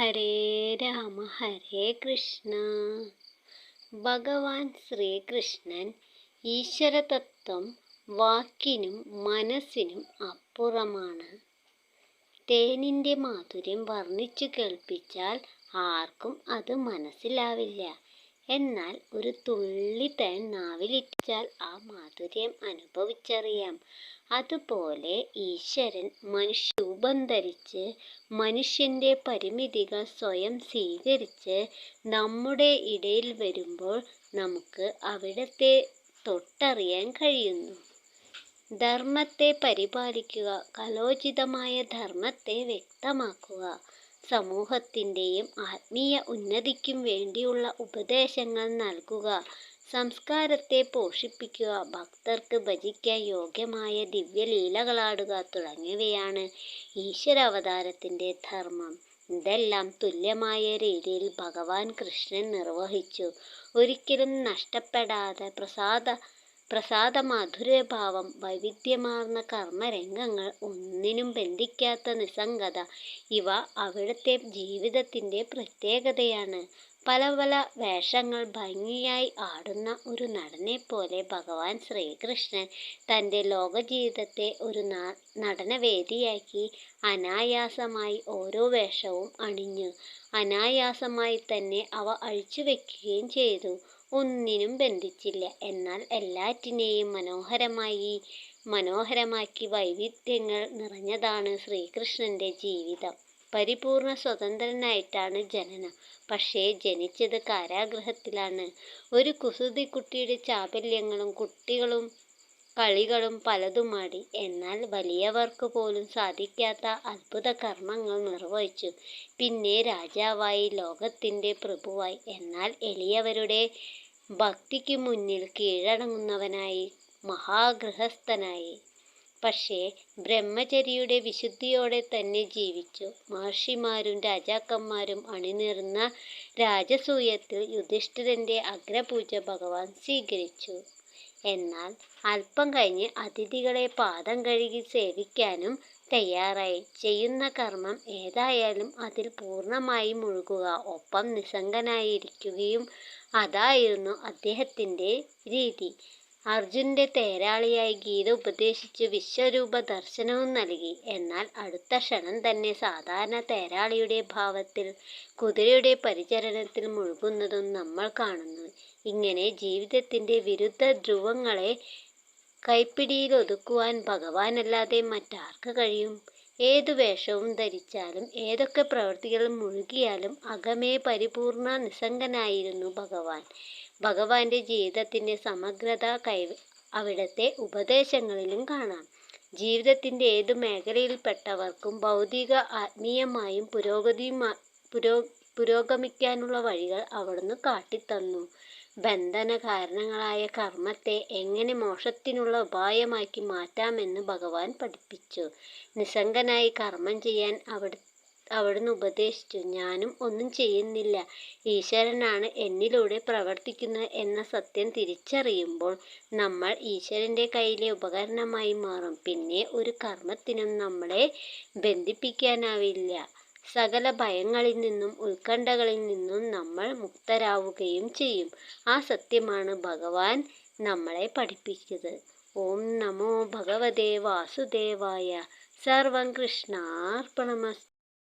ഹരേ രാമ ഹരേ കൃഷ്ണ. ഭഗവാൻ ശ്രീകൃഷ്ണൻ ഈശ്വരതത്വം വാക്കിനും മനസ്സിനും അപ്പുറമാണ്. തേനിന്റെ മാധുര്യം വർണിച്ചു കേൾപ്പിച്ചാൽ ആർക്കും അത് മനസ്സിലാവില്ല. എന്നാൽ ഒരു തുള്ളി തേൻ നാവിലിറ്റാൽ ആ മാധുര്യം അനുഭവിച്ചറിയാം. അതുപോലെ ഈശ്വരൻ മനുഷ്യരൂപം ധരിച്ച് മനുഷ്യന്റെ പരിമിതികൾ സ്വയം സ്വീകരിച്ച് നമ്മുടെ ഇടയിൽ വരുമ്പോൾ നമുക്ക് അവിടത്തെ തൊട്ടറിയാൻ കഴിയുന്നു. ധർമ്മത്തെ പരിപാലിക്കുക കലോചിതമായ ധർമ്മത്തെ വ്യക്തമാക്കുക. സമൂഹത്തിന്റെയും ആത്മീയ ഉന്നതിക്കും വേണ്ടിയുള്ള ഉപദേശങ്ങൾ നൽകുക. സംസ്കാരത്തെ പോഷിപ്പിക്കുക ഭക്തർക്ക് ഭജിക്കാൻ യോഗ്യമായ ദിവ്യലീലകളാടുക തുടങ്ങിയവയാണ് ഈശ്വരാവതാരത്തിന്റെ ധർമ്മം. ഇതെല്ലാം തുല്യമായ രീതിയിൽ ഭഗവാൻ കൃഷ്ണൻ നിർവഹിച്ചു. ഒരിക്കലും നഷ്ടപ്പെടാതെ പ്രസാദ പ്രസാദമാധുര്യഭാവം വൈവിധ്യമാർന്ന കർമ്മരംഗങ്ങൾ ഒന്നിനും ബന്ധിക്കാത്ത നിസ്സംഗത ഇവ അവിടുത്തെ ജീവിതത്തിന്റെ പ്രത്യേകതയാണ്. പല പല വേഷങ്ങൾ ഭംഗിയായി ആടുന്ന ഒരു നടനെ പോലെ ഭഗവാൻ ശ്രീകൃഷ്ണൻ തന്റെ ലോകജീവിതത്തെ ഒരു നടനവേദിയാക്കി അനായാസമായി ഓരോ വേഷവും അണിഞ്ഞു. അനായാസമായി തന്നെ അവ അഴിച്ചു വയ്ക്കുകയും ചെയ്തു. ഒന്നിനും ബന്ധിച്ചില്ല. എന്നാൽ എല്ലാറ്റിനെയും മനോഹരമായി മനോഹരമാക്കി വൈവിധ്യങ്ങൾ നിറഞ്ഞതാണ് ശ്രീകൃഷ്ണന്റെ ജീവിതം. പരിപൂർണ സ്വതന്ത്രനായിട്ടാണ് ജനനം. പക്ഷേ ജനിച്ചത് കാരാഗൃഹത്തിലാണ് ഒരു കുസൃതി കുട്ടിയുടെ ചാബല്യങ്ങളും കുട്ടികളും കളികളും പലതുമാടി. എന്നാൽ വലിയവർക്ക് പോലും സാധിക്കാത്ത അത്ഭുത കർമ്മങ്ങൾ നിർവഹിച്ചു. പിന്നെ രാജാവായി ലോകത്തിന്റെ പ്രഭുവായി. എന്നാൽ എളിയവരുടെ ഭക്തിക്ക് മുന്നിൽ കീഴടങ്ങുന്നവനായി മഹാഗൃഹസ്ഥനായി. പക്ഷേ ബ്രഹ്മചരിയുടെ വിശുദ്ധിയോടെ തന്നെ ജീവിച്ചു. മഹർഷിമാരും രാജാക്കന്മാരും അണിനിരന്ന രാജസൂയത്തിൽ യുധിഷ്ഠിരന്റെ അഗ്രപൂജ ഭഗവാൻ സ്വീകരിച്ചു. എന്നാൽ അല്പം കഴിഞ്ഞ് അതിഥികളെ പാദം കഴുകി സേവിക്കാനും തയ്യാറായി. ചെയ്യുന്ന കർമ്മം ഏതായാലും അതിൽ പൂർണമായി മുഴുകുക ഒപ്പം നിസ്സംഗനായിരിക്കുകയും അതായിരുന്നു അദ്ദേഹത്തിന്റെ രീതി. അർജുന്റെ തേരാളിയായി ഗീത ഉപദേശിച്ച് വിശ്വരൂപ ദർശനവും നൽകി. എന്നാൽ അടുത്ത ക്ഷണം തന്നെ സാധാരണ തേരാളിയുടെ ഭാവത്തിൽ കുതിരയുടെ പരിചരണത്തിൽ മുഴുകുന്നതും നമ്മൾ കാണുന്നു. ഇങ്ങനെ ജീവിതത്തിന്റെ വിരുദ്ധ ധ്രുവങ്ങളെ കൈപ്പിടിയിൽ ഒതുക്കുവാൻ ഭഗവാനല്ലാതെ മറ്റാർക്ക് കഴിയും? ഏതു വേഷവും ധരിച്ചാലും ഏതൊക്കെ പ്രവൃത്തികൾ മുഴുകിയാലും അകമേ പരിപൂർണ നിസ്സംഗനായിരുന്നു ഭഗവാൻ. ഭഗവാന്റെ ജീവിതത്തിന്റെ സമഗ്രത കൈ അവിടുത്തെ ഉപദേശങ്ങളിലും കാണാം. ജീവിതത്തിന്റെ ഏതു മേഖലയിൽപ്പെട്ടവർക്കും ഭൗതിക ആത്മീയമായും പുരോഗതിയുമാ പുരോ പുരോഗമിക്കാനുള്ള വഴികൾ അവിടുന്ന് കാട്ടിത്തന്നു. ബന്ധന കാരണങ്ങളായ കർമ്മത്തെ എങ്ങനെ മോക്ഷത്തിനുള്ള ഉപായമാക്കി മാറ്റാമെന്ന് ഭഗവാൻ പഠിപ്പിച്ചു. നിസ്സംഗനായി കർമ്മം ചെയ്യാൻ അവിടെ അവിടുന്ന് ഉപദേശിച്ചു. ഞാനും ഒന്നും ചെയ്യുന്നില്ല. ഈശ്വരനാണ് എന്നിലൂടെ പ്രവർത്തിക്കുന്നത് എന്ന സത്യം തിരിച്ചറിയുമ്പോൾ നമ്മൾ ഈശ്വരന്റെ കയ്യിലെ ഉപകരണമായി മാറും. പിന്നെ ഒരു കർമ്മത്തിനും നമ്മളെ ബന്ധിപ്പിക്കാനാവില്ല. സകല ഭയങ്ങളിൽ നിന്നും ഉത്കണ്ഠകളിൽ നിന്നും നമ്മൾ മുക്തരാവുകയും ചെയ്യും. ആ സത്യമാണ് ഭഗവാൻ നമ്മളെ പഠിപ്പിച്ചത്. ഓം നമോ ഭഗവതേ വാസുദേവായ. സർവം കൃഷ്ണാർപ്പണമസ്തു